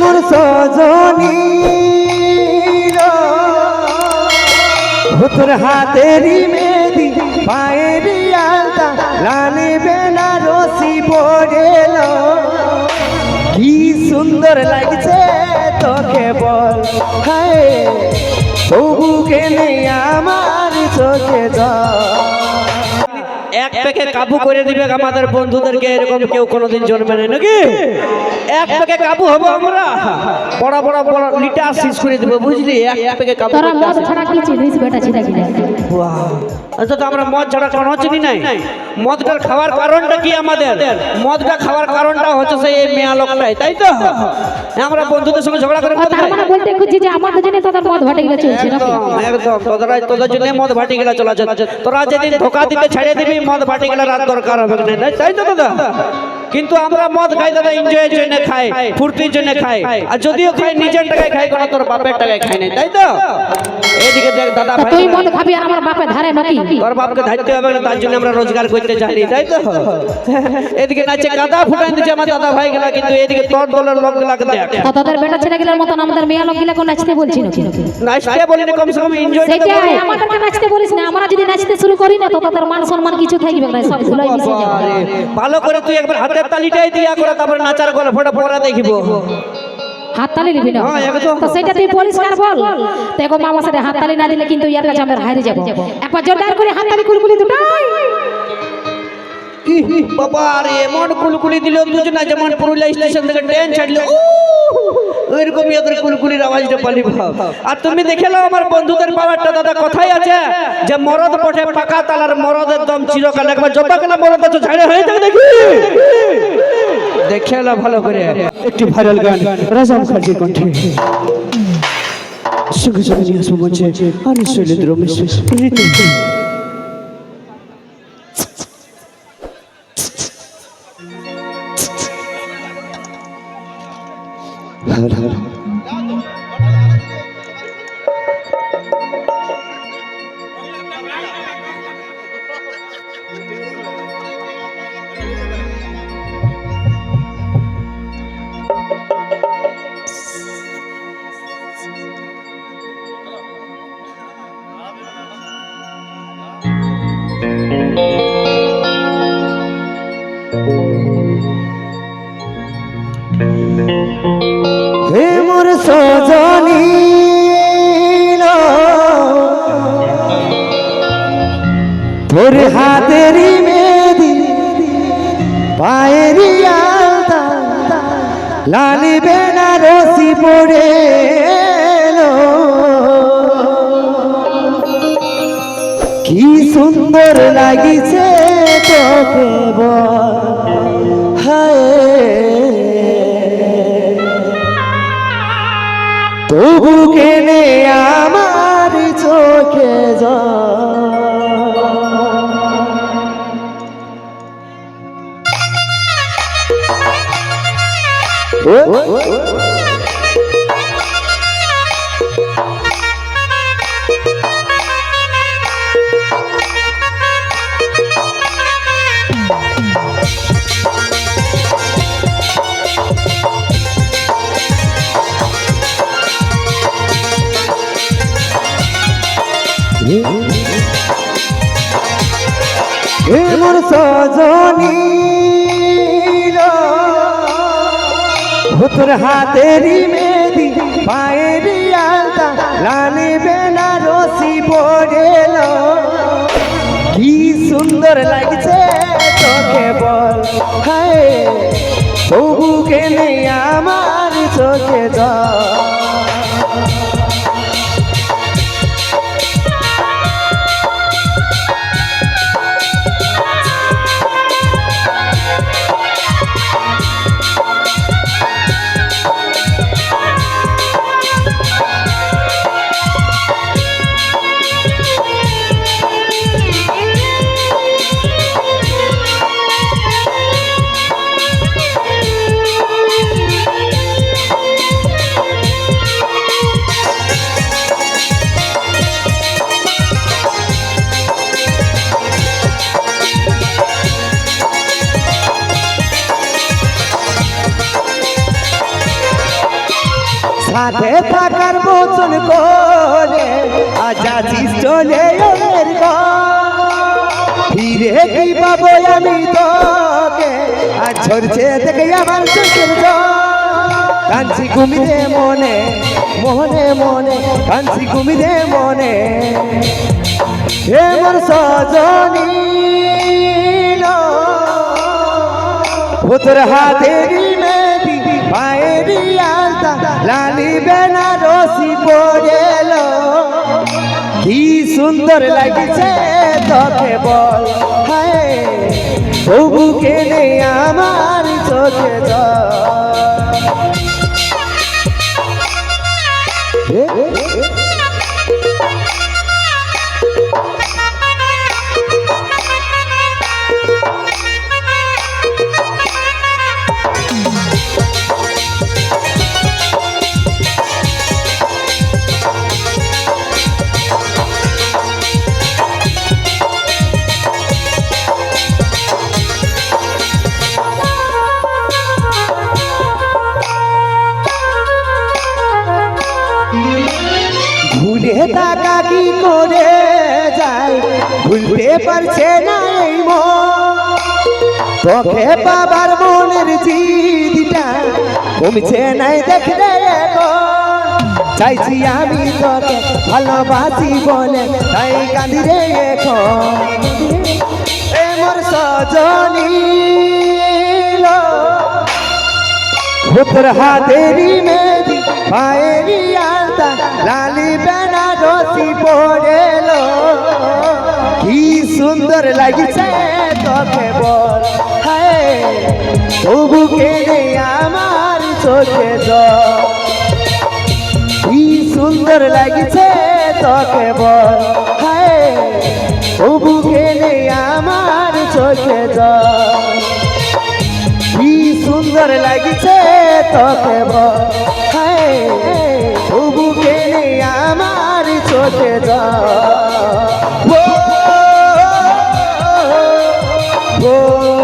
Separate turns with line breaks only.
মোর সজনী তোর হাতেরই মেহেদি, পায়েরই আলতা লালে বেলা রসি পড়েল কি সুন্দর লাগছে তোকে বল, হায়। তবু কেনে আমার চোখে
এক প্যাকে কাবু করে দিবে আমাদের বন্ধুদেরকে এরকম কেউ কোনোদিন জন্মে নেই নাকি? এক প্যাকে কাবু হব আমরা। বড় বড় বড় লিটার শেষ করে দেবো বুঝলি? এক প্যাকে কাবু
তোরা মদ ছাড়া কি চিনিস? বেটা ছিটা কিনা
বাহ। আচ্ছা তো আমরা মদ ছাড়া কোনো চিনি নাই? মদটা খাওয়ার কারণটা কি আমাদের? মদটা খাওয়ার কারণটা হচ্ছে সেই এই মেয়া লোকটাই তাই তো? আমরা বন্ধুদের সঙ্গে ঝগড়া করে
তার মানে বলতে যে আমাদের জন্য তোদের মদ ভাটে গেলে চলছে
একদম একদম। তোরা তোদের জন্য মদ ভাটি গেলা চলা চলা তোরা যেদিন ধোকা দিতে ছেড়ে দিবি মদ ভাটি গেলে রাত দরকার হবে। তাই তো দাদা? কিন্তু আমরা মদ খাই দাদা এনজয়ের জন্য খাই ফুর্তির জন্য খাই। আর যদিও খাই নিজের টাকায় খাই কোনো তোর বাপের টাকায় খাই নাই তাই তো? এদিকে দেখ দাদা ভাই
তুই মদ খাবি আর আমার বাপে ধারে নাকি?
তোর বাপকে ধারতে হবে না তার জন্য আমরা রোজগার করতে জানি তাই তো? এদিকে নাচে কাদা ফুটাই দিচ্ছে আমার দাদা ভাই গেলা কিন্তু এদিকে তোর দলের লোক গুলাকে দেখ।
তোদের বেটা ছেলে গেলার মতন আমাদের মেয়ে লোক গিলা নাচতে বলছি নাকি?
নাচতে বলিনি কমসে কম এনজয়
সেটাই আমাদেরকে নাচতে বলিস না আমরা যদি নাচতে শুরু করি না তো তোদের মান সম্মান কিছু থাকবে না সব ধুলাই মিশে যাবে
ভালো করে তুই একবার হাতের তালিটাই দিয়া করে তারপরে নাচার গল্পটা পড়া দেখিব।
হাত তালি নিবি না?
হ্যাঁ।
তো। সেটা তুই পরিষ্কার বল। দেখো মামা সাথে হাত তালি না দিলে কিন্তু ইয়ার কাছে আমরা হারিয়ে যাব। একবার জোরদার করে হাত তালি কুলকুলি দুটাই।
বাবা আরে এমন কুলকুলি দিল দুজনা যেমন পুরুলিয়া স্টেশন থেকে ট্রেন ছাড়লো। ওইরকমই ওদের কুলকুলির আওয়াজটা পালি আর তুমি দেখে আমার বন্ধুদের পাওয়ারটা, দাদা কথাই আছে? যে মরদ পঠে পাকা তালার মরদের দম চিরকাল একবার যত কেনা মরদ আছে ঝাড়ে হয়ে যাবে দেখি। দেখে নাও ভালো করে।
একটি ভাইরাল গান রাজা মুখার্জির কণ্ঠে। সঙ্গে নিয়ে আসব মঞ্চে। আমি শৈলেন্দ্র মিশ্র রীতি হর হর হে সজনী তোর হাতেরই মেহেদি পায়েরই আলতা লাল বেনারসি পড়ে কি সুন্দর লাগিছে তোকে বল। তবু কেনে মোর সজনী তোর হাতেরই মেহেদি পায়েরই আলতা, লালে বেলা রসি পড়েল কি সুন্দর লাগছে তোকে বল। হায় তবু কেনে আমার চোখে জল। হাতে থাকার বচন করে, আজ আছিস চলে ফিরে কি পাবো আমি তোকে? আর ঝরছে দেখে আমার চোখের কাঞ্চি ঘুমিরে মনে মনে মনে কাঞ্চি ঘুমিরে মনে। হে মোর সজনী ভূতর হাতেরি মেদি আলতা লালি বেনারসি পড়েল। কি সুন্দর লাগছে তোকে বল। হায়, তবু কেনে আমার চোখে জল। ভুলতে পারছে না। এই মন। তোকে বাবার মনের জিদিটা কমছে নাই দেখলে। চাইছি আমি তোকে ভালোবাসি বলে তাই কাঁদি রে এখন। এ মোর সজনী লো। ভূতর হাতেরি মেদি পায়েরি আলতা লালি বেনারসি পড়েল কি সুন্দর লাগছে তোকে বল হায়, তবু কেড়ে আমার চোখে জল। কি সুন্দর লাগছে তোকে বল হায়, তবু কেড়ে আমার চোখে জল। কি সুন্দর লাগছে তোকে বল হায়, তবু কেনে আমার চোখে ও chegou.